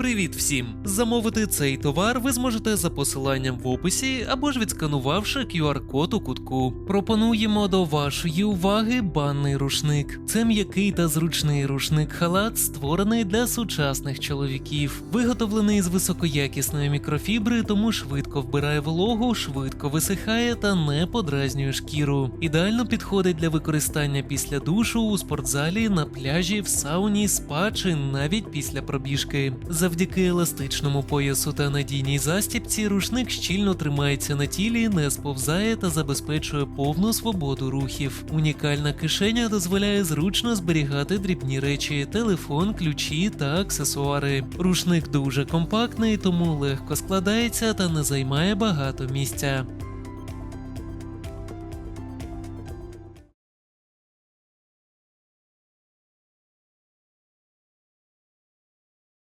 Привіт всім! Замовити цей товар ви зможете за посиланням в описі або ж відсканувавши QR-код у кутку. Пропонуємо до вашої уваги банний рушник. Це м'який та зручний рушник-халат, створений для сучасних чоловіків. Виготовлений з високоякісної мікрофібри, тому швидко вбирає вологу, швидко висихає та не подразнює шкіру. Ідеально підходить для використання після душу у спортзалі, на пляжі, в сауні, спа чи навіть після пробіжки. Завдяки еластичному поясу та надійній застібці рушник щільно тримається на тілі, не сповзає та забезпечує повну свободу рухів. Унікальна кишеня дозволяє зручно зберігати дрібні речі, телефон, ключі та аксесуари. Рушник дуже компактний, тому легко складається та не займає багато місця.